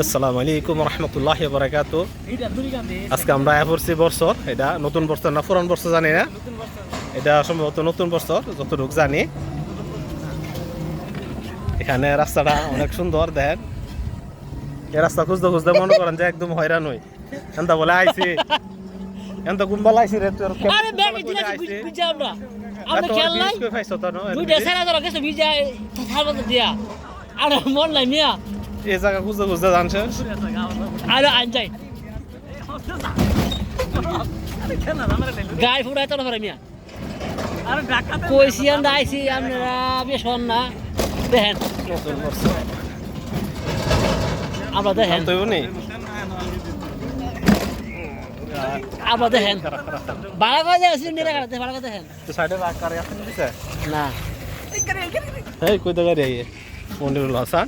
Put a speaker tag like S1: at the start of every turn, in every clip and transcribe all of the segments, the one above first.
S1: আসসালামু আলাইকুম রহমতুল্লাহ বারাকাতু। আজকে আমরা আয়া পড়ছি বছর এটা নতুন বছর না পুরান বছর জানি না। এটা সম্ভবত নতুন বছর যতটুকু জানি। এখানে রাস্তাটা অনেক সুন্দর দেখেন এ রাস্তা খুঁজতে খুঁজতে মনে করেন যে একদম হয়রান হই। এনতা বলে আইছি। এনতা কুম্বাল আইছি রে তোর
S2: আরে ব্যাগ আমরা। আমরা খেয়াল নাই। দুইটা সারা গেছে ভিজা দিয়া। আর মন নাই মিয়া।
S1: এই জায়গা খুঁজতে খুঁজতে জানছিস
S2: আর আইন যাই গাই ফুড়াই তো না মিয়া কইছি আমরা আইছি আমরা বেশ হন না দেখেন আমরা দেখেন আমরা দেখেন বাড়া করে দেখেন
S1: রাখ কারে দিছে
S2: না
S1: এই কই গাড়ি আইয়ে মনিরুল হাসান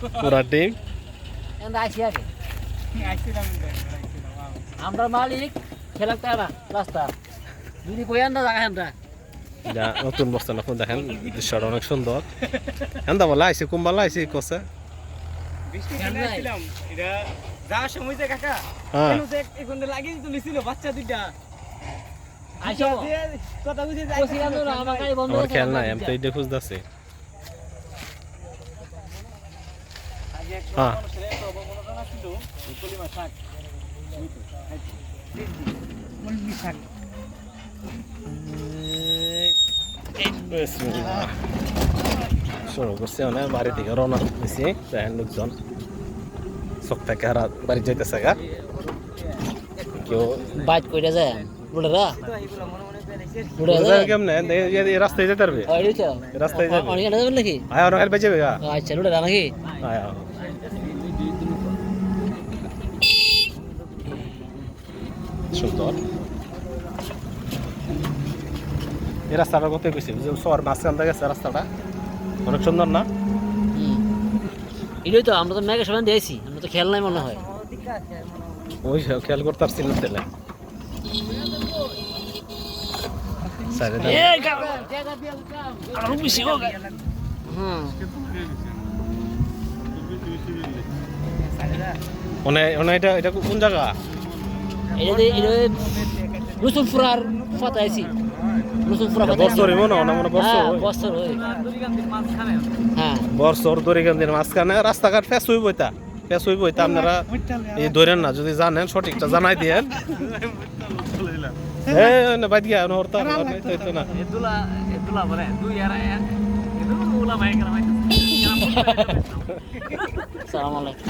S1: পুরা টিম
S2: আমরা আইছি আগে আমরা মালিক খেলাতে না রাস্তা। যদি কই আন্দা জায়গা আমরা
S1: যা নতুন বস্তা না দেখেন দৃশ্যটা অনেক সুন্দর। বলা আইসি কুম্বালা আইসি কসে।
S3: বৃষ্টি খেলে আসছিলাম এটা যাওয়ার সময় যে কাকা
S1: হ্যাঁ।
S3: কেন যে এখানে লাগিয়ে তুলেছিল বাচ্চা দুইটা। কথা বুঝে যাই
S2: কইছি আন্দা না আমার গাড়ি বন্ধ
S1: আমার
S2: আছে,
S1: খেয়াল নাই আমি তো এইটা
S3: আগে এক
S1: হ্যাঁ।
S3: মানুষের এত অবমাননা ছিল এই কলিমা শাক ওই তো, খাইছি। কলমি শাক
S1: বিসমিল্লাহ। শুরু করছি অনেক বাড়ি থেকে রওনা দেখেন লোকজন। চোখ থেকে হারা বাড়ি যাইতেছে গা। কেউ
S2: বাইক কইরা যায় বুড়া
S3: তো এইগুলো মনে মনে করে রেখেছি।
S2: বুড়া
S1: যাবে
S2: যায়
S1: কেমনে এই- এই- এই রাস্তায় যেতে পারবে রাস্তায় যাবে
S2: নাকি?
S1: আয় অনেক বেঁচে
S2: আচ্ছা বুড়া নাকি?
S1: আয়। সুন্দর এই রাস্তাটা কত গেছি শহর মাঝখান থেকে গেছে রাস্তাটা। অনেক সুন্দর না?
S2: এটাই তো আমরা তো মেঘের সময় দিয়েছি আমরা তো খেয়াল নাই মনে হয়।
S1: ওই খেয়াল করতে পারছি না তেলে মানে মানে এটা এটা কোন জায়গা?
S2: এটা যে এটা রসুলপুরার ফাতাইছি রসুলপুরা
S1: এটা বছর হইব না না মানে বছর
S2: হ্যাঁ। বছর হ্যাঁ।
S1: বছর মাঝখানে রাস্তাঘাট ফেস হইব এটা। ফেস হইব আপনারা এই ধরেন না যদি জানেন সঠিকটা জানাই দিয়েন। এই না বাইদ গিয়া না। হরতা না
S3: এদুলা এদুলা বলে দুই আর এদুলা ভাই কেন ভাই
S2: সালাম আলাইকুম।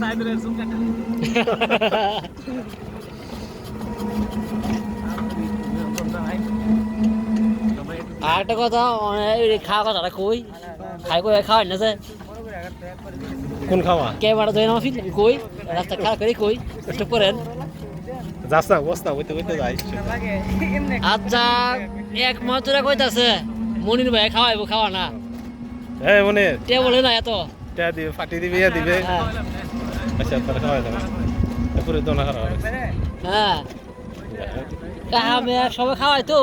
S3: সাইডে জুম কাটা
S2: আর একটা কথা অনেক খাওয়া কথাটা কই? খাই কই খাওয়াই না যে?
S1: কোন খাওয়া?
S2: ক্যামেরা ধরে নামা ফিল কই? রাস্তা খারাপ করে কই? একটু করেন
S1: যাস না বস না ওইতে ওইতে যাই।
S2: আচ্ছা এক মাস ধরে কইতাছে মনির ভাই খাওয়াইবো খাওয়া না।
S1: এই মনে
S2: তে বলে না এত।
S1: টা দিবে ফাটি দিবে ইয়া দিবে।
S2: হ্যাঁ।
S1: আচ্ছা তার খাওয়া যাবে এরপরে তো না খাওয়া
S2: হ্যাঁ কাহা মেয়ে সবাই খাওয়াই তো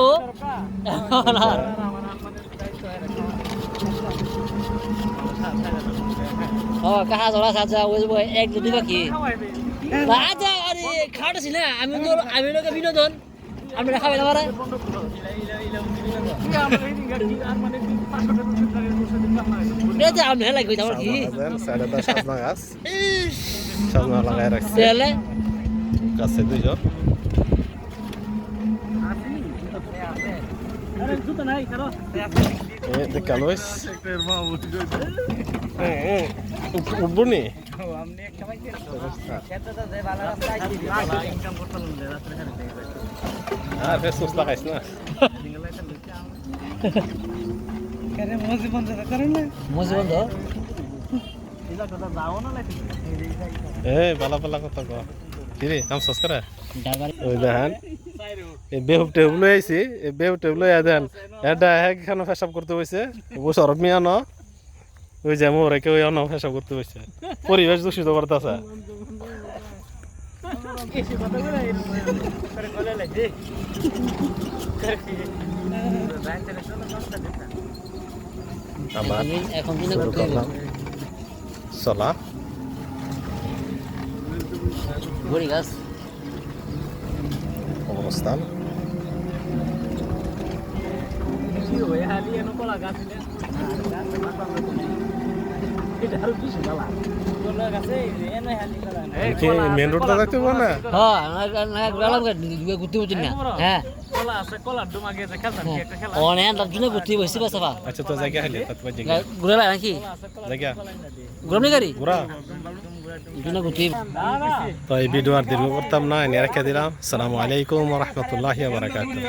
S2: কাহা জড়া সাজা ওই এক দুই বাকি আচ্ছা আরে খাওয়াটা ছিল না আমি তো আমি লোকে বিনোদন আমি খাবে না যে আমি হেলাই কই আমার কি
S1: সাইডে তো সাজনা গাছ সাজনা লাগাই রাখছে
S2: তেলে
S1: গাছে দুইজন এই দেখা লইস উঠবো নি আর ফেস সুস লাগাইস না
S2: মজি বন্ধ
S1: এই বালা বালা কথা কো। কিরে কাম সস করে?
S2: ডাবারে
S1: ওই দেখেন এই বেহুব টেবুল লই আইছি এই বেহুব টেবুল লই দেন এটা একখানে পেশাব করতে হইছে মিয়া ন। ওই যে মোরে কেউ অন্য পেশাব করতে হইছে পরিবেশ দূষিত করতেছে আমরা
S2: এখন দিনে
S1: শুরু
S2: করতে হবে
S1: করলাম চলা
S2: বড়ি গাছ
S1: অবস্থান কি মেন রোড যাইতে হবে না
S2: হ্যাঁ না গেলাম ঘুরতে বুঝছি না হ্যাঁ
S3: খেলা?
S2: অনেক তার জন্য ঘুরতে বসছি বা
S1: আচ্ছা তো জায়গা হলে তারপর জায়গা।
S2: ঘুরে লাগে নাকি?
S1: জায়গা।
S2: ঘুরাম গাড়ি?
S1: ঘোরা।
S2: জন্য ঘুরতে
S1: তো এই ভিডিও আর দীর্ঘ করতাম না এনে রেখে দিলাম। আসসালামু আলাইকুম রহমতুল্লাহ বারাকাতুহ।